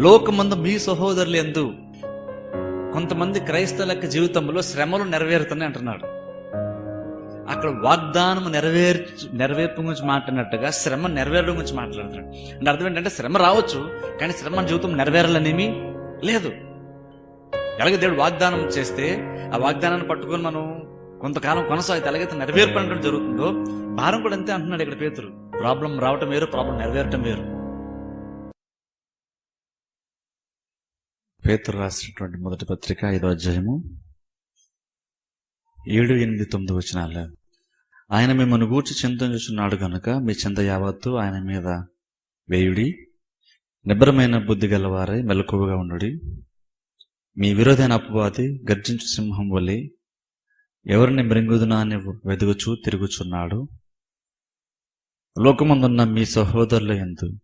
లోకమందు మీ సహోదరులు ఎందు కొంతమంది క్రైస్తవుల యొక్క జీవితంలో శ్రమలు నెరవేరుతున్నాయి అంటున్నాడు. అక్కడ వాగ్దానం నెరవేర్చు నెరవేర్పు గురించి మాట్లాడినట్టుగా శ్రమ నెరవేరడం గురించి మాట్లాడుతున్నాడు. అంటే అర్థం ఏంటంటే శ్రమ రావచ్చు కానీ శ్రమ మన జీవితం నెరవేరాలనేమి లేదు. ఎలాగ దేవుడు వాగ్దానం చేస్తే ఆ వాగ్దానాన్ని పట్టుకొని మనం కొంతకాలం కొనసాగితే ఎలాగైతే నెరవేర్పు అనడం జరుగుతుందో భారం కూడా అంతే అంటున్నాడు ఇక్కడ పేతురు. ప్రాబ్లం రావటం వేరు ప్రాబ్లం నెరవేరటం వేరు. పేతురు రాసినటువంటి మొదటి పత్రిక ఐదో అధ్యాయము ఏడు ఎనిమిది తొమ్మిది వచనాలు. ఆయన మిమ్మల్ని గూర్చి చింతించుచున్నాడు గనుక మీ చింత యావత్తు ఆయన మీద వేయుడి. నిబ్రమైన బుద్ధి గలవారై మెలకువగా ఉండుడి. మీ విరోధైన అపవాది గర్జించు సింహం వలి ఎవరిని మృంగుదునా అని వెదుగుచూ తిరుగుచున్నాడు? లోకమందున్న మీ సహోదరుల ఎందు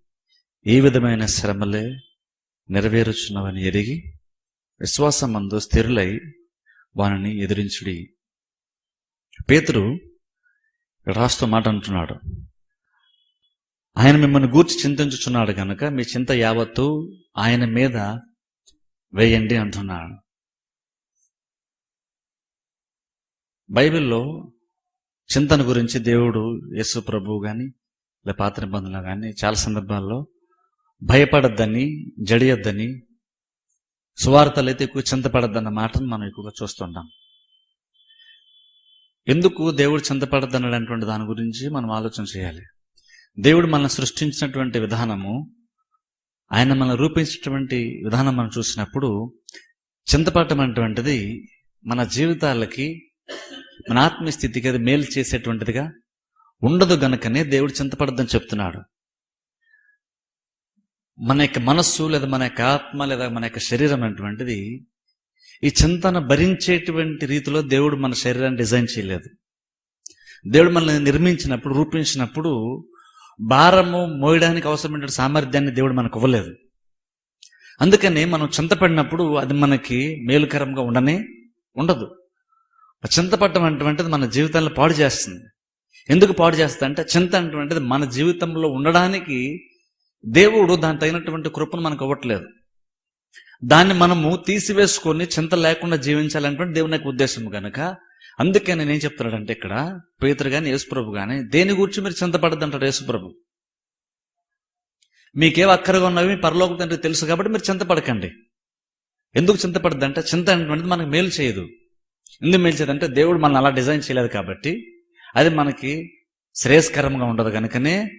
ఈ విధమైన శ్రమలే నెరవేరుచున్నవని ఎరిగి విశ్వాసమందు స్థిరులై వానిని ఎదిరించుడి. పేతురు రాస్తూ మాట అంటున్నాడు. ఆయన మిమ్మల్ని గూర్చి చింతించుచున్నాడు కనుక మీ చింత యావత్తు ఆయన మీద వేయండి అంటున్నాడు. బైబిల్లో చింతన గురించి దేవుడు యేసు ప్రభువు కానీ లేదా పాత్ర నిబంధనలు కానీ చాలా సందర్భాల్లో భయపడద్దని జడియొద్దని సువార్తలు అయితే ఎక్కువ చింతపడద్దన్న మాటను మనం ఎక్కువగా చూస్తుంటాం. ఎందుకు దేవుడు చింతపడద్దన్నటువంటి దాని గురించి మనం ఆలోచన చేయాలి. దేవుడు మనల్ని సృష్టించినటువంటి విధానము ఆయన మనల్ని రూపించినటువంటి విధానం మనం చూసినప్పుడు చింతపడటం అటువంటిది మన జీవితాలకి మన ఆత్మీయ స్థితికి అది మేలు చేసేటువంటిదిగా ఉండదు గనుకనే దేవుడు చింతపడద్దని చెప్తున్నాడు. మన యొక్క మనస్సు లేదా మన యొక్క ఆత్మ లేదా మన యొక్క శరీరం అటువంటిది ఈ చింతన భరించేటువంటి రీతిలో దేవుడు మన శరీరాన్ని డిజైన్ చేయలేదు. దేవుడు మనల్ని నిర్మించినప్పుడు రూపించినప్పుడు భారము మోయడానికి అవసరమైన సామర్థ్యాన్ని దేవుడు మనకు ఇవ్వలేదు. అందుకని మనం చింతపడినప్పుడు అది మనకి మేలుకరంగా ఉండనే ఉండదు. చింతపడడం చింతపడటం అటువంటిది మన జీవితాలను పాడు చేస్తుంది. ఎందుకు పాడు చేస్తుంది అంటే చింత అటువంటిది మన జీవితంలో ఉండడానికి దేవుడు దాని తగినటువంటి కృపను మనకు ఇవ్వట్లేదు. దాన్ని మనము తీసివేసుకొని చింత లేకుండా జీవించాలనేటువంటి దేవుని యొక్క ఉద్దేశం కనుక అందుకే నేను ఏం చెప్తున్నాడంటే ఇక్కడ పేతురు కానీ యేసుప్రభు కానీ దేని గురించి మీరు చింతపడద్దంటాడు యేసుప్రభు. మీకేం అక్కరగా ఉన్నవి మీ పరలోక తండ్రి తెలుసు కాబట్టి మీరు చింతపడకండి. ఎందుకు చింతపడద్దంటే చింత అనేటువంటిది మనకు మేలు చేయదు. ఎందుకు మేలు చేయదు అంటే దేవుడు మనల్ని అలా డిజైన్ చేయలేదు కాబట్టి అది మనకి శ్రేయస్కరంగా ఉండదు కనుకనే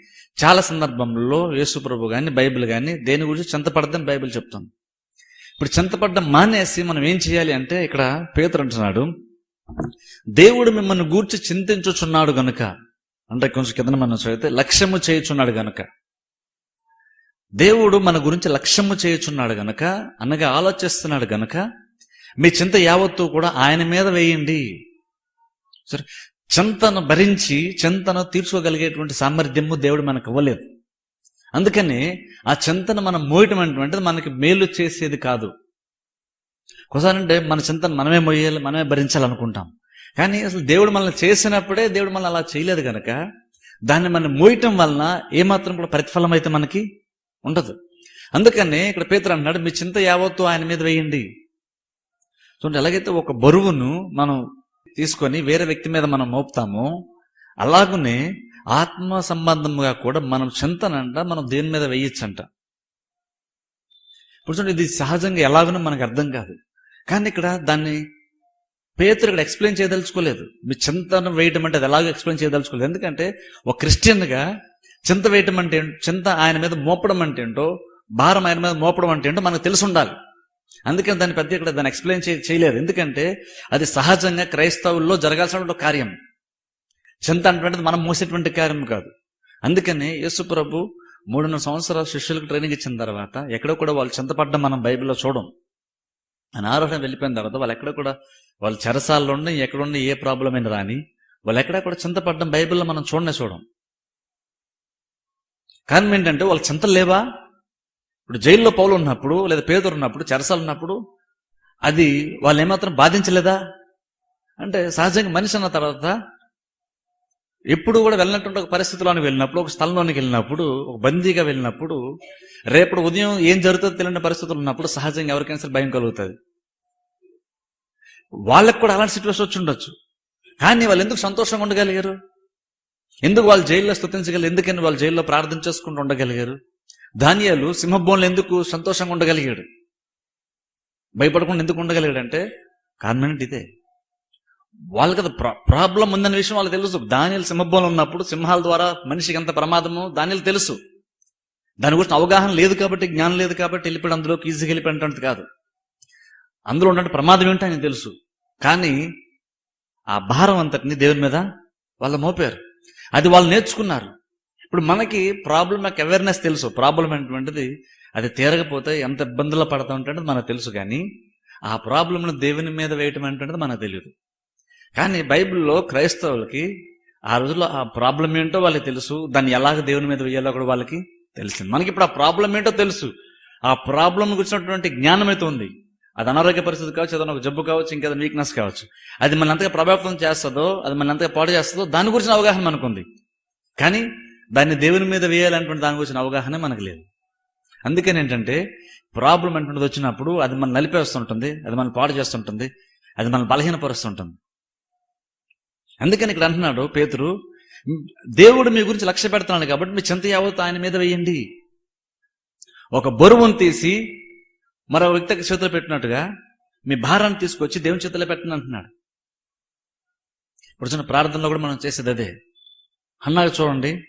చాలా సందర్భంలో యేసుప్రభు కానీ బైబిల్ కానీ దేని గురించి చింతపడద్దని బైబిల్ చెప్తాం ఇప్పుడు చింతపడ్డం మానేసి మనం ఏం చేయాలి అంటే ఇక్కడ పేతురు అంటున్నాడు దేవుడు మిమ్మల్ని గూర్చి చింతించుచున్నాడు గనుక అంటే కొంచెం కింద మనం చదివితే లక్ష్యము చేయుచున్నాడు గనుక. దేవుడు మన గురించి లక్ష్యము చేయుచున్నాడు గనక అనగా ఆలోచిస్తున్నాడు గనక మీ చింత యావత్తు కూడా ఆయన మీద వేయండి. సరే చింతను భరించి చింతను తీర్చుకోగలిగేటువంటి సామర్థ్యము దేవుడు మనకు ఇవ్వలేదు. అందుకని ఆ చింతను మనం మోయటం అటువంటిది మనకి మేలు చేసేది కాదు. ఒకసారి మన చింతను మనమే మోయాలి మనమే భరించాలనుకుంటాం. కానీ అసలు దేవుడు మనల్ని చేసినప్పుడే దేవుడు మనల్ని అలా చేయలేదు కనుక దాన్ని మనం మోయటం వలన ఏమాత్రం కూడా ప్రతిఫలం అయితే మనకి ఉండదు. అందుకని ఇక్కడ పేతురు అన్నాడు మీ చింత యావత్తు ఆయన మీద వేయండి. చూడండి ఎలాగైతే ఒక బరువును మనం తీసుకొని వేరే వ్యక్తి మీద మనం మోపుతాము అలాగనే ఆత్మ సంబంధంగా కూడా మనం చింతనంట మనం దేని మీద వేయచ్చంట. ఇప్పుడు చూడండి ఇది సహజంగా ఎలాగనో మనకు అర్థం కాదు. కానీ ఇక్కడ దాన్ని పేతురు ఇక్కడ ఎక్స్ప్లెయిన్ చేయదలుచుకోలేదు. మీ చింతన వేయటం అంటే అది ఎలాగో ఎక్స్ప్లెయిన్ చేయదలుచుకోలేదు. ఎందుకంటే ఒక క్రిస్టియన్గా చింత వేయటం అంటే ఏంటో, చింత ఆయన మీద మోపడం అంటే ఏంటో భారం ఆయన మీద మోపడం అంటే ఏంటో మనకు తెలిసి ఉండాలి. అందుకని దాన్ని పెద్ద ఇక్కడ దాన్ని ఎక్స్ప్లెయిన్ చే- చేయలేదు. ఎందుకంటే అది సహజంగా క్రైస్తవుల్లో జరగాల్సిన కార్యం. చింత అటువంటిది మనం మోసేటువంటి కార్యం కాదు. అందుకని యేసు ప్రభు మూడున్నర సంవత్సరాలు శిష్యులకు ట్రైనింగ్ ఇచ్చిన తర్వాత ఎక్కడో కూడా వాళ్ళు చింతపడ్డం మనం బైబిల్లో చూడం. అని ఆరోహణ వెళ్ళిపోయిన తర్వాత వాళ్ళు ఎక్కడ కూడా వాళ్ళు చెరసాల్లో ఉండి ఎక్కడుండి ఏ ప్రాబ్లం అయినా రాని వాళ్ళు ఎక్కడా కూడా చింతపడ్డం బైబిల్లో మనం చూడనే చూడం. కారణం ఏంటంటే వాళ్ళు చింతలు లేవా? ఇప్పుడు జైల్లో పౌలు ఉన్నప్పుడు లేదా పేదరు ఉన్నప్పుడు చెరసాలు ఉన్నప్పుడు అది వాళ్ళు ఏమాత్రం బాధించలేదా? అంటే సహజంగా మనిషి అన్న తర్వాత ఎప్పుడు కూడా వెళ్ళినటువంటి ఒక పరిస్థితిలోనికి వెళ్ళినప్పుడు ఒక స్థలంలోనికి వెళ్ళినప్పుడు ఒక బందీగా వెళ్ళినప్పుడు రేపటి ఉదయం ఏం జరుగుతుందో తెలియని పరిస్థితులు ఉన్నప్పుడు సహజంగా ఎవరికైనా సరే భయం కలుగుతుంది. వాళ్ళకు కూడా అలాంటి సిచ్యువేషన్ వచ్చి ఉండొచ్చు. కానీ వాళ్ళు ఎందుకు సంతోషంగా ఉండగలిగారు? ఎందుకు వాళ్ళు జైల్లో స్థుతించగలిగారు? ఎందుకని వాళ్ళు జైల్లో ప్రార్థన చేసుకుంటూ ఉండగలిగారు? ధాన్యాలు సింహభోన్లు ఎందుకు సంతోషంగా ఉండగలిగాడు? భయపడకుండా ఎందుకు ఉండగలిగాడంటే కారణం ఇదే? వాళ్ళకి అది ప్రాబ్లం ఉందనే విషయం వాళ్ళకి తెలుసు. ధాన్యాలు సింహభోన్లు ఉన్నప్పుడు సింహాల ద్వారా మనిషికి ఎంత ప్రమాదమో ధాన్యాలు తెలుసు. దాని గురించి అవగాహన లేదు కాబట్టి జ్ఞానం లేదు కాబట్టి వెళ్ళిపోయి అందులోకి ఈజీగా వెళ్ళిపోయినట్టు కాదు. అందులో ఉన్నట్టు ప్రమాదం ఏంటో ఆయన తెలుసు. కానీ ఆ భారం అంతటిని దేవుని మీద వాళ్ళు మోపారు. అది వాళ్ళు నేర్చుకున్నారు. ఇప్పుడు మనకి ప్రాబ్లం నాకు అవేర్నెస్ తెలుసు. ప్రాబ్లం ఏంటంటది అది తీరకపోతే ఎంత ఇబ్బందులు పడతా ఉంటే మనకు తెలుసు కానీ ఆ ప్రాబ్లంను దేవుని మీద వేయటం ఏంటంటే మనకు తెలియదు. కానీ బైబిల్లో క్రైస్తవులకి ఆ రోజుల్లో ఆ ప్రాబ్లం ఏంటో వాళ్ళకి తెలుసు. దాన్ని ఎలాగ దేవుని మీద వేయాలో కూడా వాళ్ళకి తెలిసింది. మనకి ఇప్పుడు ఆ ప్రాబ్లం ఏంటో తెలుసు. ఆ ప్రాబ్లం గురించినటువంటి జ్ఞానం అయితే ఉంది. అది అనారోగ్య పరిస్థితి కావచ్చు ఏదైనా ఒక జబ్బు కావచ్చు ఇంకేదైనా వీక్నెస్ కావచ్చు. అది మన ఎంతగా ప్రభావితం చేస్తుందో అది మన ఎంతగా పాడు చేస్తుందో దాని గురించిన అవగాహన మనకుంది. కానీ దాన్ని దేవుని మీద వేయాలనుకుంటే దాని గురించిన అవగాహన మనకు లేదు. అందుకని ఏంటంటే ప్రాబ్లం అంటున్నది వచ్చినప్పుడు అది మనం నలిపేస్తుంటుంది అది మనం పాడు చేస్తుంటుంది అది మనం బలహీనపరుస్తుంటుంది. అందుకని ఇక్కడ అంటున్నాడు పేతురు దేవుడు మీ గురించి లక్ష్య పెడుతున్నాడు కాబట్టి మీ చింత యావత్తు ఆయన మీద వేయండి. ఒక బరువును తీసి మరో వ్యక్తికి చేతిలో పెట్టినట్టుగా మీ భారాన్ని తీసుకొచ్చి దేవుని చేతిలో పెట్టండి అంటున్నాడు. ఇప్పుడు చిన్న ప్రార్థనలో కూడా మనం చేసేది అదే. అన్నాడు చూడండి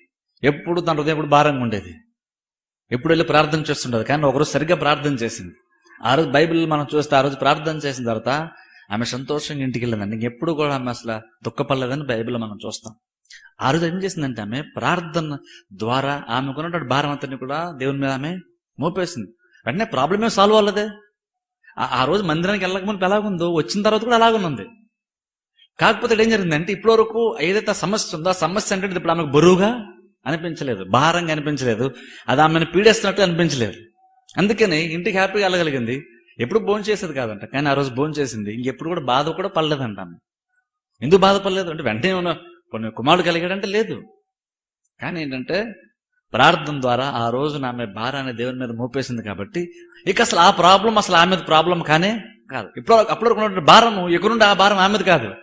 ఎప్పుడు తన హృదయం ఎప్పుడు భారంగా ఉండేది. ఎప్పుడు వెళ్ళి ప్రార్థన చేస్తుండదు. కానీ ఒకరోజు సరిగ్గా ప్రార్థన చేసింది. ఆ రోజు బైబిల్ మనం చూస్తే ఆ రోజు ప్రార్థన చేసిన తర్వాత ఆమె సంతోషంగా ఇంటికి వెళ్ళిందండి. ఇంకెప్పుడు కూడా ఆమె అసలు దుఃఖపడలేదని బైబిల్ మనం చూస్తాం. ఆ రోజు ఏం చేసిందంటే ఆమె ప్రార్థన ద్వారా ఆమెకున్నటువంటి భారం అంతని కూడా దేవుని మీద ఆమె మోపేసింది. వెంటనే ప్రాబ్లం ఏం సాల్వ్ అవ్వలేదే. ఆ- రోజు మందిరానికి వెళ్ళకముందు ఎలాగుందో వచ్చిన తర్వాత కూడా అలాగే ఉంది కాకపోతే ఏం జరిగిందంటే ఇప్పటి వరకు ఏదైతే ఆ సమస్య ఉందో ఆ సమస్య అంటే ఇప్పుడు ఆమెకు బరువుగా అనిపించలేదు. భారంగా అనిపించలేదు. అది ఆమెను పీడేస్తున్నట్టు అనిపించలేదు. అందుకని ఇంటికి హ్యాపీగా వెళ్ళగలిగింది. ఎప్పుడు భోజనం చేసేది కాదంట. కానీ ఆ రోజు భోజనం చేసింది. ఇంకెప్పుడు కూడా బాధ కూడా పడలేదంట ఆమె. ఎందుకు బాధపడలేదు అంటే వెంటనే ఉన్న కొన్ని కుమారుడు కలిగాడంటే లేదు. కానీ ఏంటంటే ప్రార్థన ద్వారా ఆ రోజు ఆమె భారాన్ని దేవుని మీద మోపేసింది కాబట్టి ఇక అసలు ఆ ప్రాబ్లం అసలు ఆమె ప్రాబ్లం కానే కాదు. ఇప్పుడు అప్పుడు వరకు ఉన్నటువంటి భారము ఎక్కడుండి ఆ భారం ఆమెది కాదు.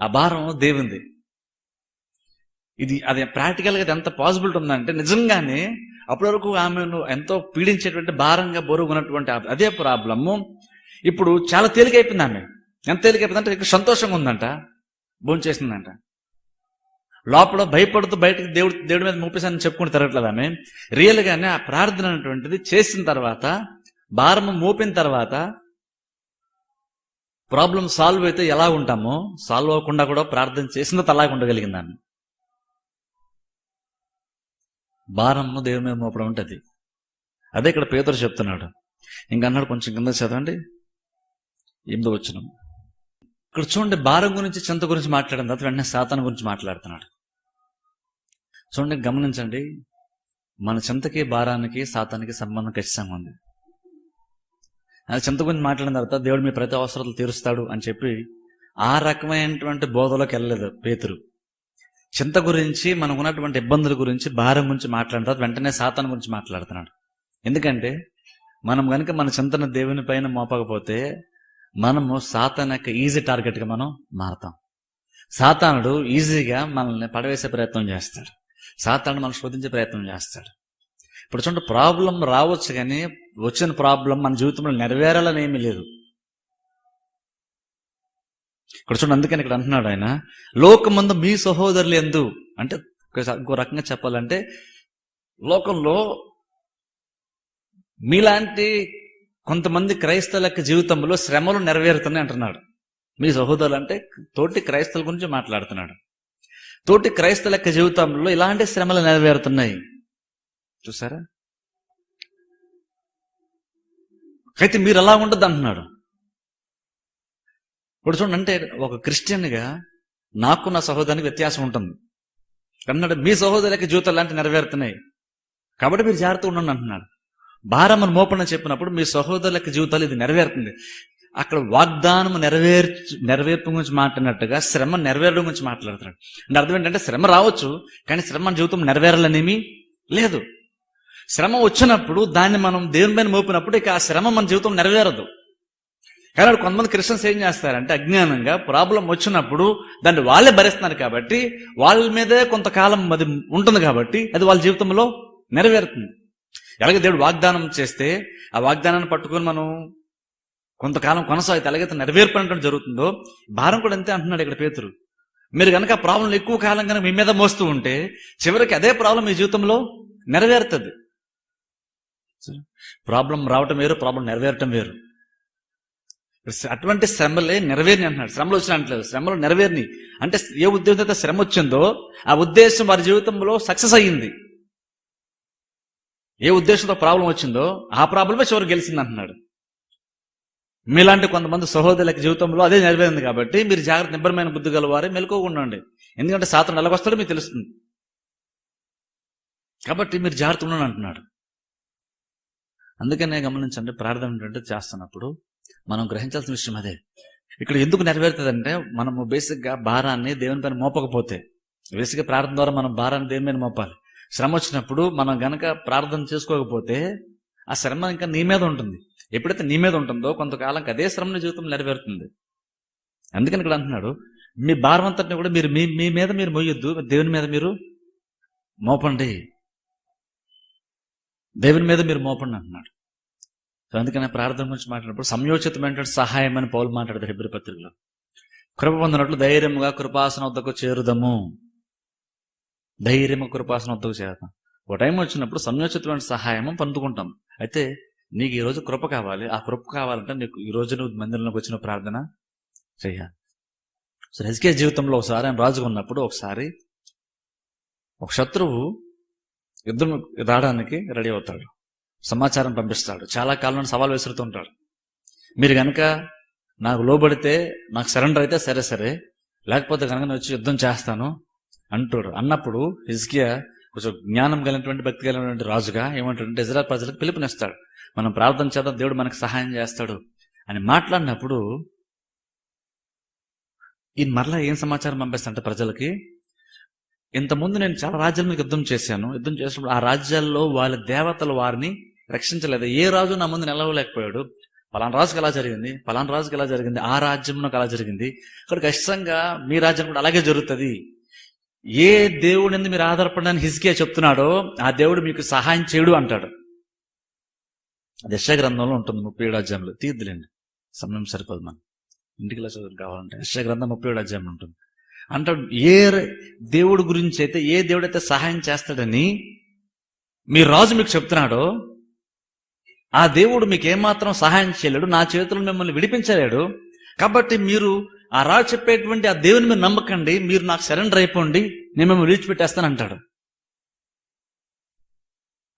ఆ భారం దేవుంది ఇది అది ప్రాక్టికల్గా ఇది ఎంత పాసిబిలిటీ ఉందంటే నిజంగానే అప్పటి వరకు ఆమెను ఎంతో పీడించేటువంటి భారంగా బరువు ఉన్నటువంటి అదే ప్రాబ్లము ఇప్పుడు చాలా తేలికైపోయింది ఆమె. ఎంత తేలికైపోయిందంటే ఇక్కడ సంతోషంగా ఉందంట. భోంచేసిందంట లోపల భయపడుతూ బయటకు దేవుడు దేవుడి మీద మూపేశానని చెప్పుకుని తిరగట్లేదు ఆమె. రియల్గానే ఆ ప్రార్థన అనేటువంటిది చేసిన తర్వాత భారము మోపిన తర్వాత ప్రాబ్లం సాల్వ్ అయితే ఎలా ఉంటామో సాల్వ్ అవ్వకుండా కూడా ప్రార్థన చేసిన తర్వాత ఉండగలిగింది ఆమె. ఆమె దేవుని మీద మోపడం ఉంటుంది అదే. ఇక్కడ పేదరు చెప్తున్నాడు. ఇంకా అన్నాడు కొంచెం కింద చదవండి. ఎనిమిదో వచ్చిన ఇక్కడ చూడండి భారం గురించి చింత గురించి మాట్లాడిన తర్వాత వెంటనే సాతాన్ గురించి మాట్లాడుతున్నాడు. చూడండి గమనించండి. మన చింతకి భారానికి సాతానికి సంబంధం ఖచ్చితంగా ఉంది. అది చింత గురించి మాట్లాడిన తర్వాత దేవుడు మీ ప్రతి అవసరాలు తీరుస్తాడు అని చెప్పి ఆ రకమైనటువంటి బోధలోకి వెళ్ళలేదు పేతురు. చింత గురించి మనకు ఉన్నటువంటి ఇబ్బందుల గురించి భారం గురించి మాట్లాడిన తర్వాత వెంటనే సాతాన్ గురించి మాట్లాడుతున్నాడు. ఎందుకంటే మనం కనుక మన చింతన దేవుని పైన మోపకపోతే మనము సాతాన్ యొక్క ఈజీ టార్గెట్గా మనం మారతాం. సాతానుడు ఈజీగా మనల్ని పడవేసే ప్రయత్నం చేస్తాడు. సాతానుడు మనం శోధించే ప్రయత్నం చేస్తాడు. ఇప్పుడు చూడండి ప్రాబ్లం రావచ్చు కానీ వచ్చిన ప్రాబ్లం మన జీవితంలో నెరవేరాలని ఏమీ లేదు. ఇక్కడ చూడండి అందుకని ఇక్కడ అంటున్నాడు ఆయన లోకమందు మీ సహోదరులు ఎందు అంటే ఇంకో రకంగా చెప్పాలంటే లోకంలో మీలాంటి కొంతమంది క్రైస్తవుల జీవితంలో శ్రమలు నెరవేరుతున్నాయి అంటున్నాడు. మీ సహోదరులు అంటే తోటి క్రైస్తవుల గురించి మాట్లాడుతున్నాడు. తోటి క్రైస్తవుల జీవితంలో ఇలాంటి శ్రమలు నెరవేరుతున్నాయి. చూసారా? అయితే మీరు ఎలా ఉండదు అంటున్నాడు. ఇప్పుడు చూడండి అంటే ఒక క్రిస్టియన్గా నాకు నా సహోదరానికి వ్యత్యాసం ఉంటుంది. అన్నాడు మీ సహోదరులకి జీవితాలు లాంటి నెరవేరుతున్నాయి. కాబట్టి మీరు జాగ్రత్త ఉండండి అంటున్నాడు. భారమని మోపన చెప్పినప్పుడు మీ సహోదరులకి జీవితాలు ఇది నెరవేరుతుంది. అక్కడ వాగ్దానం నెరవేర్చు నెరవేర్పు గురించి మాట్లాడినట్టుగా శ్రమ నెరవేరడం గురించి మాట్లాడుతున్నాడు. అంటే అర్థం ఏంటంటే శ్రమ రావచ్చు కానీ శ్రమ మన జీవితం నెరవేరాలనేమి లేదు. శ్రమ వచ్చినప్పుడు దాన్ని మనం దేవుని పైన మోపినప్పుడు ఇక ఆ శ్రమ మన జీవితం నెరవేరదు. కానీ అక్కడ కొంతమంది క్రిస్టియన్స్ ఏం చేస్తారంటే అజ్ఞానంగా ప్రాబ్లం వచ్చినప్పుడు దాన్ని వాళ్ళే భరిస్తున్నారు కాబట్టి వాళ్ళ మీదే కొంతకాలం అది ఉంటుంది కాబట్టి అది వాళ్ళ జీవితంలో నెరవేరుతుంది. ఎలాగే దేవుడు వాగ్దానం చేస్తే ఆ వాగ్దానాన్ని పట్టుకొని మనం కొంతకాలం కొనసాగితే ఎలాగైతే నెరవేర్పు అనడం జరుగుతుందో భారం కూడా అంతే అంటున్నాడు ఇక్కడ పేతురు. మీరు కనుక ఆ ప్రాబ్లం ఎక్కువ కాలం కనుక మీ మీద మోస్తూ ఉంటే చివరికి అదే ప్రాబ్లం మీ జీవితంలో నెరవేరుతుంది. ప్రాబ్లం రావటం వేరు ప్రాబ్లం నెరవేరటం వేరు. అటువంటి శ్రమలే నెరవేరిని అంటున్నాడు. శ్రమలు వచ్చిన అంటలేదు. శ్రమలు నెరవేరిని అంటే ఏ ఉద్దేశంతో అయితే శ్రమ వచ్చిందో ఆ ఉద్దేశం వారి జీవితంలో సక్సెస్ అయ్యింది. ఏ ఉద్దేశంతో ప్రాబ్లం వచ్చిందో ఆ ప్రాబ్లమే చివరికి గెలిచింది అంటున్నాడు. మీలాంటి కొంతమంది సహోదరులకి జీవితంలో అదే నెరవేరింది కాబట్టి మీరు జాగ్రత్త నిబ్బరమైన బుద్ధి గలవారే మెలుకోకుండా ఉండండి. ఎందుకంటే సాతం ఎలాగొస్తాడో మీకు తెలుస్తుంది. కాబట్టి మీరు జాగ్రత్త ఉండండి అంటున్నాడు. అందుకనే గమనించండి ప్రార్థన ఏంటంటే చేస్తున్నప్పుడు మనం గ్రహించాల్సిన విషయం అదే. ఇక్కడ ఎందుకు నెరవేరుతుందంటే మనము బేసిక్గా భారాన్ని దేవుని పైన మోపకపోతే బేసిక్గా ప్రార్థన ద్వారా మనం భారాన్ని దేవుని మీద మోపాలి? శ్రమ వచ్చినప్పుడు మనం గనక ప్రార్థన చేసుకోకపోతే ఆ శ్రమ ఇంకా నీ మీద ఉంటుంది. ఎప్పుడైతే నీ మీద ఉంటుందో కొంతకాలంకి అదే శ్రమని జీవితం నెరవేరుతుంది. అందుకని ఇక్కడ అంటున్నాడు మీ భారం అంతటిని కూడా మీరు మీ మీ మీద మీరు మొయ్యొద్దు దేవుని మీద మీరు మోపండి. దేవుని మీద మీరు మోపండి అంటున్నాడు. సో అందుకనే ప్రార్థన గురించి మాట్లాడినప్పుడు సంయోచితమైనటువంటి సహాయం అని పౌలు మాట్లాడతారు హెబ్రి పత్రికలో. కృప పొందినట్లు ధైర్యముగా కృపాసన వద్దకు చేరుదము. ధైర్యము కృపాసన వద్దకు చేరుదాం ఒక టైం వచ్చినప్పుడు సంయోచితమైన సహాయం పొందుకుంటాం. అయితే నీకు ఈరోజు కృప కావాలి. ఆ కృప కావాలంటే నీకు ఈ నువ్వు మందిరంలోకి వచ్చిన ప్రార్థన చెయ్యాలి సో హెజ్కే జీవితంలో ఒకసారి ఆయన రాజుగా ఉన్నప్పుడు ఒకసారి ఒక శత్రువు యుద్ధం రావడానికి రెడీ అవుతాడు. సమాచారం పంపిస్తాడు. చాలా కాలం సవాల్ విసురుతుంటాడు. మీరు కనుక నాకు లోబడితే నాకు సరెండర్ అయితే సరే సరే. లేకపోతే కనుక నేను వచ్చి యుద్ధం చేస్తాను అంటాడు. అన్నప్పుడు హిజ్కియా కొంచెం జ్ఞానం కలిగినటువంటి భక్తి కలిగినటువంటి రాజుగా ఏమంటాడంటే ఇజ్రాయల్ ప్రజలకు పిలుపునిస్తాడు. మనం ప్రార్థన చేద్దాం దేవుడు మనకు సహాయం చేస్తాడు అని మాట్లాడినప్పుడు ఈ మరలా ఏం సమాచారం పంపిస్తాడంటే ప్రజలకి? ఇంతకుముందు నేను చాలా రాజ్యాల మీద యుద్ధం చేశాను. యుద్ధం చేసినప్పుడు ఆ రాజ్యాల్లో వాళ్ళ దేవతలు వారిని రక్షించలేదు. ఏ రాజు నా ముందు నిలవలేకపోయాడు? పలానా రాజుకి ఎలా జరిగింది? పలానా రాజుకి ఎలా జరిగింది? ఆ రాజ్యంలో ఎలా జరిగింది? ఇక్కడ ఖచ్చితంగా మీ రాజ్యం కూడా అలాగే జరుగుతుంది. ఏ దేవుడి మీరు ఆధారపడడానికి హిజ్కే చెప్తున్నాడో ఆ దేవుడు మీకు సహాయం చేయడు అంటాడు. అది గ్రంథంలో ఉంటుంది ముప్పై ఏడు అధ్యాయంలో. తీద్దులేండి. సమయం సరిపోదు మనం ఇంటికి చదువు కావాలంటే యశ గ్రంథం ముప్పై ఏడు అధ్యాయం ఉంటుంది. అంటాడు ఏ దేవుడు గురించి అయితే ఏ దేవుడైతే సహాయం చేస్తాడని మీ రాజు మీకు చెప్తున్నాడో ఆ దేవుడు మీకు ఏమాత్రం సహాయం చేయలేడు నా చేతులు మిమ్మల్ని విడిపించలేడు. కాబట్టి మీరు ఆ రాజు చెప్పేటువంటి ఆ దేవుని మీరు నమ్మకండి మీరు నాకు సరెండర్ అయిపోండి నేను మిమ్మల్ని విడిచిపెట్టేస్తాను అంటాడు.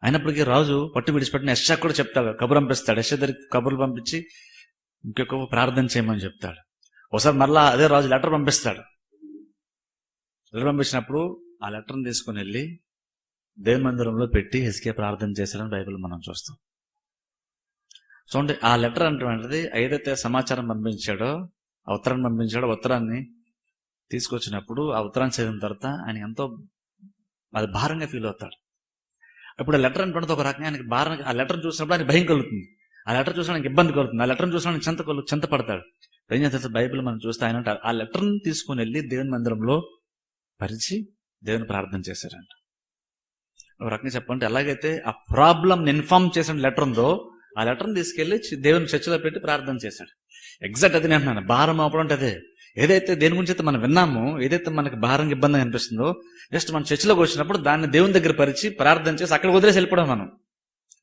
అయినప్పటికీ రాజు పట్టు విడిచిపెట్టిన యశ కూడా చెప్తాడు కబురు పంపిస్తాడు. యశ దగ్గరికి కబుర్లు పంపించి ఇంకొక ప్రార్థన చేయమని చెప్తాడు. ఒకసారి మళ్ళా అదే రాజు లెటర్ పంపిస్తాడు. లెటర్ పంపించినప్పుడు ఆ లెటర్ని తీసుకుని వెళ్ళి దేవుని మందిరంలో పెట్టి హెస్కే ప్రార్థన చేశారని బైబిల్ మనం చూస్తాం. చూడండి ఆ లెటర్ అంటే ఏదైతే సమాచారం పంపించాడో ఆ ఉత్తరాన్ని పంపించాడో ఉత్తరాన్ని తీసుకొచ్చినప్పుడు ఆ ఉత్తరాన్ని చదివిన తర్వాత ఆయన ఎంతో అది భారంగా ఫీల్ అవుతాడు. ఇప్పుడు ఆ లెటర్ అంటే ఒక రకంగా ఆయనకి భారం ఆ లెటర్ చూసినప్పుడు ఆయన భయం కలుగుతుంది. ఆ లెటర్ చూసిన ఆయనకి ఇబ్బంది కలుగుతుంది. ఆ లెటర్ చూసిన చింత కలు చింత పడతాడు. ఏం చేస్తారు బైబిల్ మనం చూస్తే ఆయన అంటారు, ఆ లెటర్ని తీసుకుని వెళ్ళి దేవుని మందిరంలో పరిచి దేవుని ప్రార్థన చేశారంట. ఒక రకంగా చెప్పండి ఎలాగైతే ఆ ప్రాబ్లం ఇన్ఫార్మ్ చేసిన లెటర్ ఉందో ఆ లెటర్ని తీసుకెళ్ళి దేవుని చర్చలో పెట్టి ప్రార్థన చేశాడు. ఎగ్జాక్ట్ అది నేను అంటున్నాను భారం అవ్వడం అంటే అదే. ఏదైతే దేని గురించి అయితే మనం విన్నామో ఏదైతే మనకి భారం ఇబ్బంది అనిపిస్తుందో జస్ట్ మన చర్చిలోకి వచ్చినప్పుడు దాన్ని దేవుని దగ్గర పరిచి ప్రార్థన చేసి అక్కడ వదిలేసి వెళ్ళిపోవడం మనం.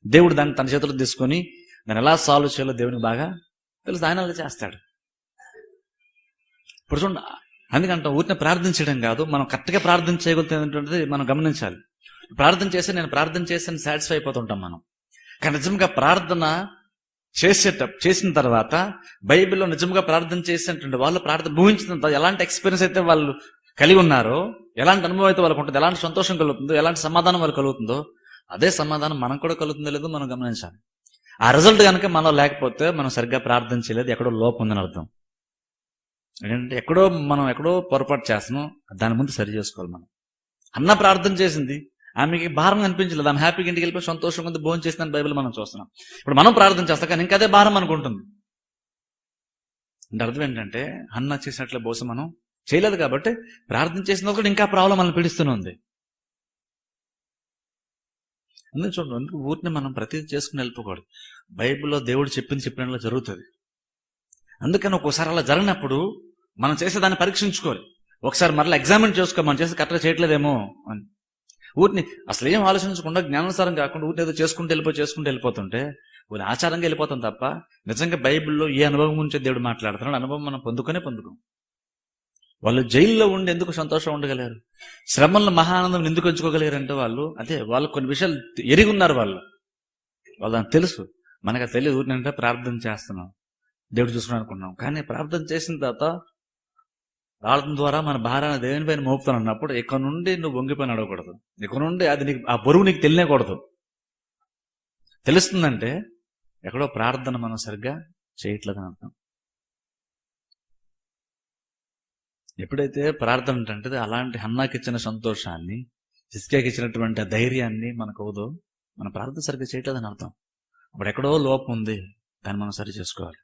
దేవుడు దాన్ని తన చేతుల్లో తీసుకొని దాన్ని ఎలా సాల్వ్ చేయాలో దేవునికి బాగా తెలుసు. ఆయన అలా చేస్తాడు. ఇప్పుడు చూడండి అందుకంటే ఊరిని ప్రార్థించడం కాదు మనం కరెక్ట్గా ప్రార్థన చేయగలుగుతున్నటువంటిది మనం గమనించాలి. ప్రార్థన చేసి నేను ప్రార్థన చేసి సాటిస్ఫై అయిపోతుంటాం మనం. కానీ నిజంగా ప్రార్థన చేసేట చేసిన తర్వాత బైబిల్లో నిజంగా ప్రార్థన చేసినటువంటి వాళ్ళు ప్రార్థన ఊహించిన ఎలాంటి ఎక్స్పీరియన్స్ అయితే వాళ్ళు కలిగి ఉన్నారో ఎలాంటి అనుభవం అయితే వాళ్ళకు ఉంటుంది ఎలాంటి సంతోషం కలుగుతుందో ఎలాంటి సమాధానం వాళ్ళు కలుగుతుందో అదే సమాధానం మనకు కూడా కలుగుతుందో లేదో మనం గమనించాలి. ఆ రిజల్ట్ కనుక మనలో లేకపోతే మనం సరిగ్గా ప్రార్థన చేయలేదు ఎక్కడో లోపం ఉందని అర్థం. ఏంటంటే ఎక్కడో మనం ఎక్కడో పొరపాటు చేస్తున్నాం దాని ముందు సరి చేసుకోవాలి మనం. అన్న ప్రార్థన చేసింది ఆమెకి భారం అనిపించలేదు. ఆమె హ్యాపీగా ఇంటికి వెళ్ళిపోయి సంతోషంగా ఉంది భోజనం చేసిందని బైబిల్ మనం చూస్తున్నాం. ఇప్పుడు మనం ప్రార్థన చేస్తాం కానీ ఇంకా అదే భారం అనుకుంటుంది అంటే అర్థం ఏంటంటే అన్న చేసినట్లే బహుశా మనం చేయలేదు కాబట్టి ప్రార్థన చేసిన కూడా ఇంకా ప్రాబ్లం మనం పీడిస్తూనే ఉంది. అందుకే చూడండి అందుకు ఊరిని మనం ప్రతిదీ చేసుకుని వెళ్ళిపోకూడదు. బైబిల్లో దేవుడు చెప్పింది చెప్పినట్లు జరుగుతుంది. అందుకని ఒక్కోసారి అలా జరిగినప్పుడు మనం చేసేదాన్ని పరీక్షించుకోవాలి. ఒకసారి మరలా ఎగ్జామిన్ చేసుకో మనం చేసి కరెక్ట్గా చేయట్లేదేమో అని. ఊరిని అసలు ఏం ఆలోచించకుండా జ్ఞానానుసారం కాకుండా ఊరిని ఏదో చేసుకుంటూ వెళ్ళిపో చేసుకుంటూ వెళ్ళిపోతుంటే ఊరి ఆచారంగా వెళ్ళిపోతాం తప్ప నిజంగా బైబిల్లో ఏ అనుభవం గురించి దేవుడు మాట్లాడుతున్నాడు అనుభవం మనం పొందుకునే పొందుకోం. వాళ్ళు జైల్లో ఉండి ఎందుకు సంతోషం ఉండగలిగారు? శ్రమలను మహానందం ఎందుకు ఎంచుకోగలిగారు అంటే వాళ్ళు అదే వాళ్ళు కొన్ని విషయాలు ఎరిగి ఉన్నారు వాళ్ళు వాళ్ళని తెలుసు. మనకు తెలియదు తెలియదు ఊరినంటే ప్రార్థన చేస్తున్నాం. దేవుడు చూసుకుని అనుకున్నాం కానీ ప్రార్థన చేసిన తర్వాత రావడం ద్వారా మన భారాన్ని దేవుని పైన మోపుతాను అన్నప్పుడు ఇక్కడ నుండి నువ్వు వంగిపోయిన అడగకూడదు ఇక్కడ నుండి అది నీకు ఆ బరువు నీకు తెలియకూడదు. తెలుస్తుందంటే ఎక్కడో ప్రార్థన మనం సరిగ్గా చేయట్లేదని అర్థం. ఎప్పుడైతే ప్రార్థన అంటే అలాంటి హన్నాకి ఇచ్చిన సంతోషాన్ని హిస్కేకి ఇచ్చినటువంటి ఆ ధైర్యాన్ని మనకు అవదో మన ప్రార్థన సరిగ్గా చేయట్లేదని అర్థం. అప్పుడు ఎక్కడో లోపం ఉంది దాన్ని మనం సరి చేసుకోవాలి.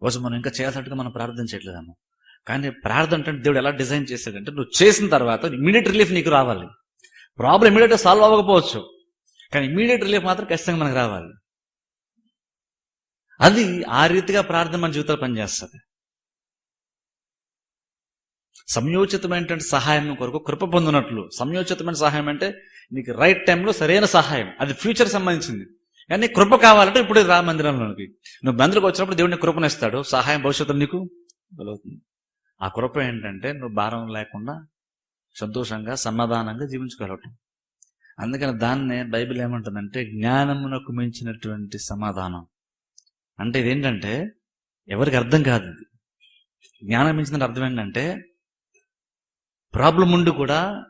కోసం మనం ఇంకా చేయాల్సినట్టుగా మనం ప్రార్థన చేయట్లేదమ్మా. కానీ ప్రార్థన అంటే దేవుడు ఎలా డిజైన్ చేశాడంటే నువ్వు చేసిన తర్వాత ఇమీడియట్ రిలీఫ్ నీకు రావాలి. ప్రాబ్లం ఇమీడియట్గా సాల్వ్ అవ్వకపోవచ్చు. కానీ ఇమీడియట్ రిలీఫ్ మాత్రం ఖచ్చితంగా మనకు రావాలి. అది ఆ రీతిగా ప్రార్థన మన జీవితంలో పనిచేస్తుంది. సంయోచితమైనటువంటి సహాయం కొరకు కృప పొందినట్లు. సంయోచితమైన సహాయం అంటే నీకు రైట్ టైంలో సరైన సహాయం. అది ఫ్యూచర్ సంబంధించింది. కానీ కృప కావాలంటే ఇప్పుడు రా మందిరంలోనికి. నువ్వు మందిరకు వచ్చినప్పుడు దేవుడిని కృపనిస్తాడు. సహాయం భవిష్యత్తులో నీకు కలుగుతుంది ఆ కృప ఏంటంటే నువ్వు భారం లేకుండా సంతోషంగా సమాధానంగా జీవించగలగటం అందుకని దాన్నే బైబిల్ ఏమంటుందంటే జ్ఞానమునకు మించినటువంటి సమాధానం. అంటే ఇదేంటంటే ఎవరికి అర్థం కాదు ఇది. జ్ఞానం మించిన అర్థం ఏంటంటే ప్రాబ్లం ఉండి కూడా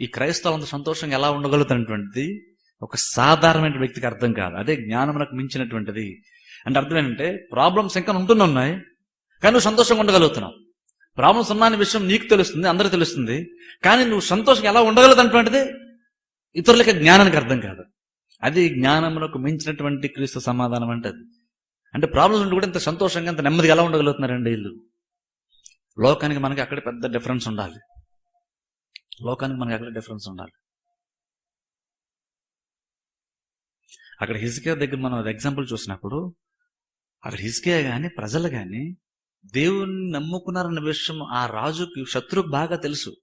ఈ క్రైస్తవంత సంతోషంగా ఎలా ఉండగలుగుతున్నటువంటిది ఒక సాధారణమైన వ్యక్తికి అర్థం కాదు. అదే జ్ఞానమునకు మించినటువంటిది. అంటే అర్థం ఏంటంటే ప్రాబ్లమ్స్ ఇంకా ఉంటున్నాయి కానీ నువ్వు సంతోషంగా ఉండగలుగుతున్నావు. ప్రాబ్లమ్స్ ఉన్నాయనే విషయం నీకు తెలుస్తుంది అందరికి తెలుస్తుంది. కానీ నువ్వు సంతోషం ఎలా ఉండగలుగుతున్నటువంటిది ఇతరులకి జ్ఞానానికి అర్థం కాదు. అది జ్ఞానమునకు మించినటువంటి క్రీస్తు సమాధానం అంటే అది. అంటే ప్రాబ్లమ్స్ ఉంటే కూడా ఇంత సంతోషంగా ఇంత నెమ్మదిగా ఎలా ఉండగలుగుతున్నారండి వీళ్ళు? లోకానికి మనకి అక్కడ పెద్ద డిఫరెన్స్ ఉండాలి. లోకానికి మనకి అక్కడ డిఫరెన్స్ ఉండాలి. అక్కడ హిజ్కే దగ్గర మనం ఎగ్జాంపుల్ చూసినప్పుడు అక్కడ హిజ్కే కానీ ప్రజలు కానీ దేవుణ్ణి నమ్ముకున్నారన్న విషయం ఆ రాజుకి శత్రుకు బాగా తెలుసు.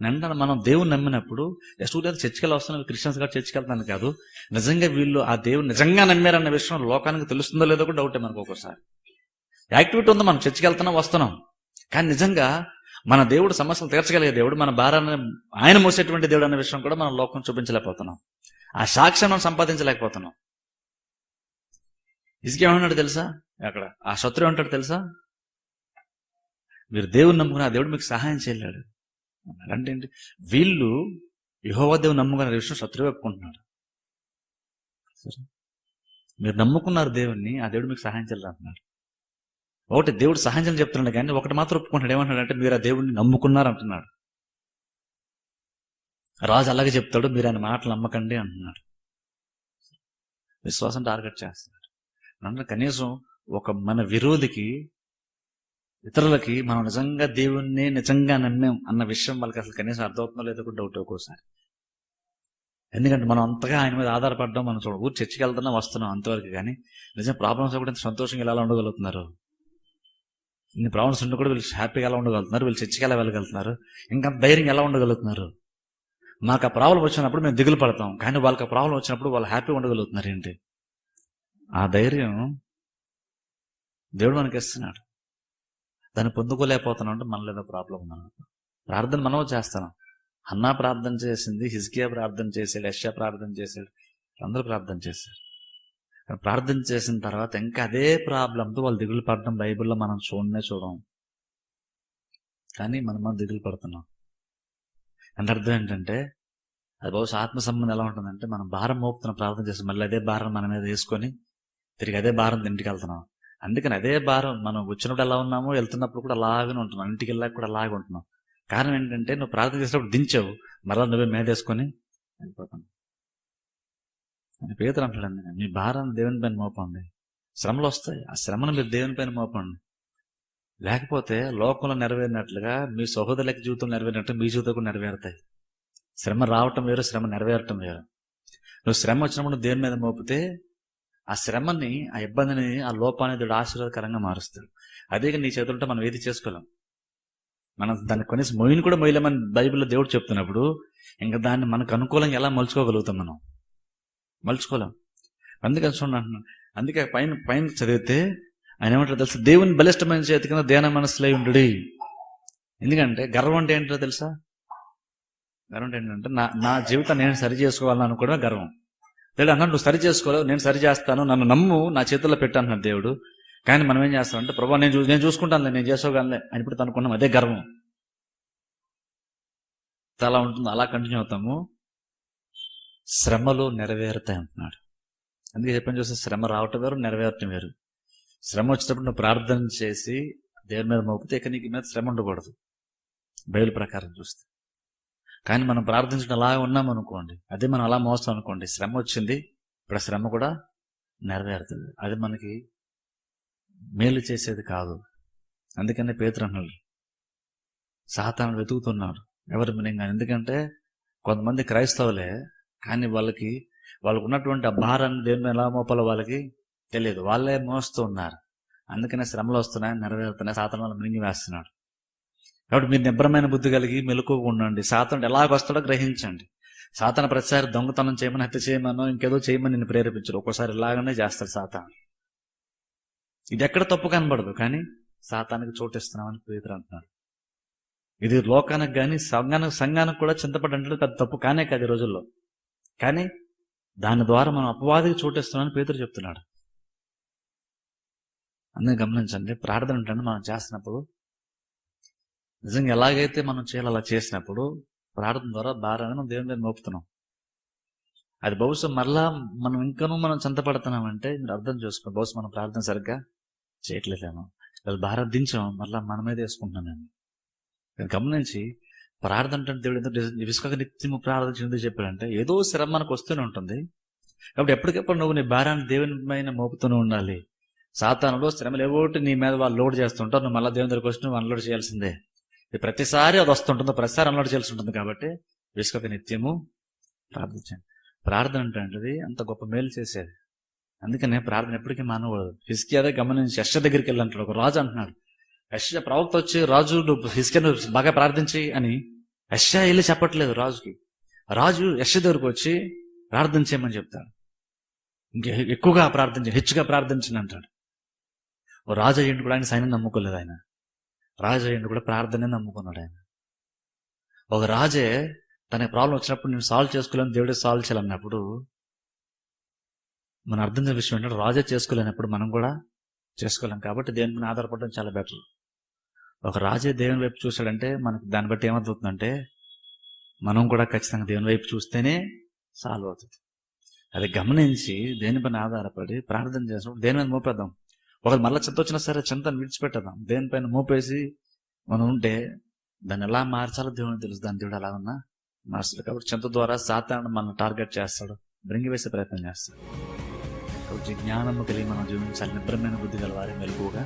నిన్న మనం దేవుని నమ్మినప్పుడు జస్ట్ లేదు చర్చికి వస్తున్నాం క్రిస్టియన్స్ గారు చర్చికి వెళ్తాను కాదు. నిజంగా వీళ్ళు ఆ దేవుడు నిజంగా నమ్మారన్న విషయం లోకానికి తెలుస్తుందో లేదో కూడా డౌటే మనకు ఒక్కోసారి. యాక్టివిటీ ఉంది మనం చర్చికి వెళ్తున్నాం వస్తున్నాం. కానీ నిజంగా మన దేవుడు సమస్యలు తీర్చగలిగే దేవుడు మన భారాన్ని ఆయన మోసేటువంటి దేవుడు అనే విషయం కూడా మనం లోకం చూపించలేకపోతున్నాం. ఆ సాక్ష్యం మనం సంపాదించలేకపోతున్నాం. ఇసుకేమన్నాడు తెలుసా? అక్కడ ఆ శత్రు ఏమంటాడు తెలుసా? మీరు దేవుని నమ్ముకుని ఆ దేవుడు మీకు సహాయం చేయలేడు. అంటే ఏంటి? వీళ్ళు యహోవా దేవుని నమ్ముకున్న విషయం శత్రువు ఒప్పుకుంటున్నాడు. సరే. మీరు నమ్ముకున్నారు దేవుణ్ణి ఆ దేవుడు మీకు సహాయం చేయలేదు అంటున్నారు ఒకటి దేవుడు సహాయం చేయాలని చెప్తున్నాడు కానీ ఒకటి మాత్రం ఒప్పుకుంటాడు ఏమంటున్నాడు అంటే మీరు ఆ దేవుడిని నమ్ముకున్నారు అంటున్నాడు. రాజు అలాగే చెప్తాడు మీరు ఆయన మాటలు నమ్మకండి అంటున్నాడు. విశ్వాసం టార్గెట్ చేస్తున్నాడు. అంటే కనీసం ఒక మన విరోధికి ఇతరులకి మనం నిజంగా దేవుణ్ణి నిజంగా నమ్మాం అన్న విషయం వాళ్ళకి అసలు కనీసం అర్థమవుతుందో లేదో కూడా డౌట్ ఒక్కోసారి. ఎందుకంటే మనం అంతగా ఆయన మీద ఆధారపడడం మనం చూడ ఊరు చర్చికి వెళ్తున్నా వస్తున్నాం అంతవరకు కానీ నిజం ప్రాబ్లమ్స్ కూడా ఇంత సంతోషంగా ఎలా ఉండగలుగుతున్నారు? ఇన్ని ప్రాబ్లమ్స్ ఉండి కూడా వీళ్ళు హ్యాపీగా ఎలా ఉండగలుగుతున్నారు? వీళ్ళు చర్చికి ఎలా వెళ్ళగలుగుతున్నారు? ఇంకా ధైర్యం ఎలా ఉండగలుగుతున్నారు? మాకు ఆ ప్రాబ్లం వచ్చినప్పుడు మేము దిగులు పడతాం. కానీ వాళ్ళకి ఆ ప్రాబ్లం వచ్చినప్పుడు వాళ్ళు హ్యాపీగా ఉండగలుగుతున్నారు ఏంటి? ఆ ధైర్యం దేవుడు మనకి ఇస్తున్నాడు దాన్ని పొందుకోలేకపోతున్నాం అంటే మనలో ఏదో ప్రాబ్లం ఉందన్నమాట. ప్రార్థన మనం చేస్తున్నాం. అన్నా ప్రార్థన చేసింది హిజ్కియా ప్రార్థన చేశాడు యశ్యా ప్రార్థన చేశాడు అందరూ ప్రార్థన చేశారు. ప్రార్థన చేసిన తర్వాత ఇంకా అదే ప్రాబ్లంతో వాళ్ళు దిగులు పడడం బైబిల్లో మనం చూడనే చూడం. కానీ మనం మనం దిగులు పడుతున్నాం. అంటే అర్థం ఏంటంటే అది బహుశా ఆత్మ సంబంధం ఎలా ఉంటుందంటే మనం భారం మోపుతున్న ప్రార్థన చేస్తాం మళ్ళీ అదే భారం మన మీద వేసుకొని తిరిగి అదే భారం ఇంటికి వెళ్తున్నాం. అందుకని అదే భారం. మనం వచ్చినప్పుడు ఎలా ఉన్నామో వెళ్తున్నప్పుడు కూడా అలాగనే ఉంటున్నాం. ఇంటికి వెళ్ళాక కూడా అలాగే ఉంటున్నాం. కారణం ఏంటంటే నువ్వు ప్రార్థన చేసినప్పుడు దించావు. మరలా నువ్వే మేదేసుకొని వెళ్ళిపోతాను పేదలు అంటాడండి మీ భారం దేవుని పైన మోపండి. శ్రమలు వస్తాయి. ఆ శ్రమను మీరు దేవుని పైన మోపండి. లేకపోతే లోకంలో నెరవేరినట్లుగా మీ సహోదరులకి జీవితం నెరవేరినట్టు మీ జీవితం కూడా నెరవేరుతాయి. శ్రమ రావటం వేరు శ్రమ నెరవేరటం వేరు. నువ్వు శ్రమ వచ్చినప్పుడు దేని దేవుని మీద మోపితే ఆ శ్రమని ఆ ఇబ్బందిని ఆ లోపాన్ని దేవుడు ఆశీర్వాదకరంగా మారుస్తాడు. అదే నీ చేతులతో మనం ఏది చేసుకోలేం. మనం దాన్ని కొనేసి మొయిని కూడా మొయ్యలేమని బైబిల్లో దేవుడు చెప్తున్నప్పుడు ఇంకా దాన్ని మనకు అనుకూలంగా ఎలా మలుచుకోగలుగుతాం మనం? మలుచుకోలేం. అందుకని చూడండి అంటున్నాను అందుకే పైన పైన చదివితే ఆయన ఏమంటారు తెలుసా? దేవుని బలిష్టమైన చేతి కింద ధ్యాన మనసులై ఉండు ఎందుకంటే గర్వం అంటే ఏంటో తెలుసా? గర్వం అంటే ఏంటంటే నా నా జీవితం నేను సరి చేసుకోవాలని అనుకోవడమే గర్వం. దేవుడు అన్నాడు నువ్వు సరి చేసుకోలేవు నేను సరి చేస్తాను నన్ను నమ్ము నా చేతుల్లో పెట్టాను దేవుడు. కానీ మనం ఏం చేస్తామంటే ప్రభా నేను చూ నేను చూసుకుంటానులే నేను చేసుకోగలనే అని ఇప్పుడు అనుకున్నాం అదే గర్వం. అలా ఉంటుంది అలా కంటిన్యూ అవుతాము. శ్రమలు నెరవేరుతాయి అంటున్నాడు. అందుకే చెప్పని చూస్తే శ్రమ రావటం వేరు నెరవేరటం వేరు. శ్రమ వచ్చినప్పుడు నువ్వు ప్రార్థన చేసి దేవుని మీద మోపితే ఇక నీకు మీద శ్రమ ఉండకూడదు. బయలు ప్రకారం చూస్తే. కానీ మనం ప్రార్థించడం అలా ఉన్నాం అనుకోండి అదే మనం అలా మోస్తాం అనుకోండి శ్రమ వచ్చింది ఇప్పుడు శ్రమ కూడా నెరవేరుతుంది. అది మనకి మేలు చేసేది కాదు. అందుకనే పేతురు అన్నాడు సాతాను వెతుకుతున్నాడు ఎవరి మినింగా ఎందుకంటే కొంతమంది క్రైస్తవులే కానీ వాళ్ళకి వాళ్ళకు ఉన్నటువంటి ఆ భారాన్ని దేని ఎలా మోపాలో వాళ్ళకి తెలియదు. వాళ్ళే మోస్తూ ఉన్నారు. అందుకనే శ్రమలు వస్తున్నాయి నెరవేరుతున్నాయి సాతాను వాళ్ళు మినింగి వేస్తున్నాడు. కాబట్టి మీరు నిబ్రమైన బుద్ధి కలిగి మెలకుగా ఉండండి. సాతాను ఎలాగొస్తాడో గ్రహించండి. సాతాన ప్రతిసారి దొంగతనం చేయమని హత్య చేయమనో ఇంకేదో చేయమని నేను ప్రేరేపించరు ఒక్కోసారి ఇలాగనే చేస్తాడు సాతాను. ఇది ఎక్కడ తప్పు కనబడదు కానీ సాతానికి చోటిస్తున్నామని పేదరు అంటున్నారు. ఇది లోకానికి కానీ సంఘానికి సంఘానికి కూడా చింతపడి అంటే పెద్ద తప్పు కానే కాదు ఈ రోజుల్లో. కానీ దాని ద్వారా మనం అపవాదికి చోటిస్తున్నామని పేదరు చెప్తున్నాడు. అందరూ గమనించండి ప్రార్థన అంటే మనం చేస్తున్నప్పుడు నిజంగా ఎలాగైతే మనం చేయాలి అలా చేసినప్పుడు ప్రార్థన ద్వారా భారాన్ని మనం దేవుని మీద మోపుతున్నాం. అది బహుశా మరలా మనం ఇంకనూ మనం చింతపడుతున్నామంటే మీరు అర్థం చేసుకోండి. బహుశా మనం ప్రార్థన సరిగ్గా చేయట్లేదేమో. వాళ్ళు భారం దించాం మరలా మన మీద వేసుకుంటున్నాను నేను గమనించి ప్రార్థన అంటే దేవుడు ఎందుకు విసుక నిత్యము ప్రార్థన ఎందుకు చెప్పాడంటే ఏదో శ్రమ మనకు వస్తూనే ఉంటుంది. కాబట్టి ఎప్పటికప్పుడు నువ్వు నీ భారాన్ని దేవుని పైన మోపుతూనే ఉండాలి. సాతానులో శ్రమలు ఏవోటి నీ మీద వాళ్ళు లోడ్ చేస్తుంటారు. నువ్వు మళ్ళీ దేవుని దగ్గరికి వచ్చి నువ్వు అన్లోడ్ చేయాల్సిందే. ప్రతిసారి అది వస్తుంటుంది ప్రతిసారి అలవాటు చేయాల్సి ఉంటుంది కాబట్టి విసుక నిత్యము ప్రార్థించండి. ప్రార్థన అంటే అంత గొప్ప మేలు చేసేది. అందుకనే ప్రార్థన ఎప్పటికీ మానకూడదు. హిస్కియాదే గమనించి యశ దగ్గరికి వెళ్ళంటాడు ఒక రాజు అంటున్నాడు. యశ ప్రవక్త వచ్చి రాజు నువ్వు బాగా ప్రార్థించి అని యశ వెళ్ళి చెప్పట్లేదు రాజుకి. రాజు యశ దగ్గరకు వచ్చి ప్రార్థన చేయమని చెప్తాడు. ఇంకా ఎక్కువగా ప్రార్థించి హెచ్చుగా ప్రార్థించని అంటాడు. ఓ రాజు అయ్యింటి కూడా ఆయన సైన్యం నమ్ముకోలేదు ఆయన. రాజు కూడా ప్రార్థనే నమ్ముకున్నాడు ఆయన. ఒక రాజే తన ప్రాబ్లం వచ్చినప్పుడు నేను సాల్వ్ చేసుకోలేని దేవుడే సాల్వ్ చేయాలన్నప్పుడు మనం అర్థం చేసే విషయం ఏంటంటే రాజే చేసుకోలేనప్పుడు మనం కూడా చేసుకోలేం కాబట్టి దేనిపైన మీద ఆధారపడడం చాలా బెటర్ ఒక రాజే దేవుని వైపు చూశాడంటే మనకు దాన్ని బట్టి ఏమవుతుందంటే మనం కూడా ఖచ్చితంగా దేవుని వైపు చూస్తేనే సాల్వ్ అవుతుంది. అది గమనించి దేనిపైన ఆధారపడి ప్రార్థన చేసినప్పుడు దేని మీద మోపేద్దాం? ఒకరు మళ్ళీ చింత వచ్చినా సరే చింతను విడిచిపెట్టదాం. దేనిపైన మోపేసి మనం ఉంటే దాన్ని ఎలా మార్చాలో దేవుని తెలుసు. దాని దేవుడు అలా ఉన్నా మార్చాడు కాబట్టి చింత ద్వారా సాతాను మనం టార్గెట్ చేస్తాడు. బ్రింగి వేసే ప్రయత్నం చేస్తాడు. కాబట్టి జ్ఞానము కలిగి మనం జీవించాలి. నిద్రమైన బుద్ధి గల వారి మెలుగుగా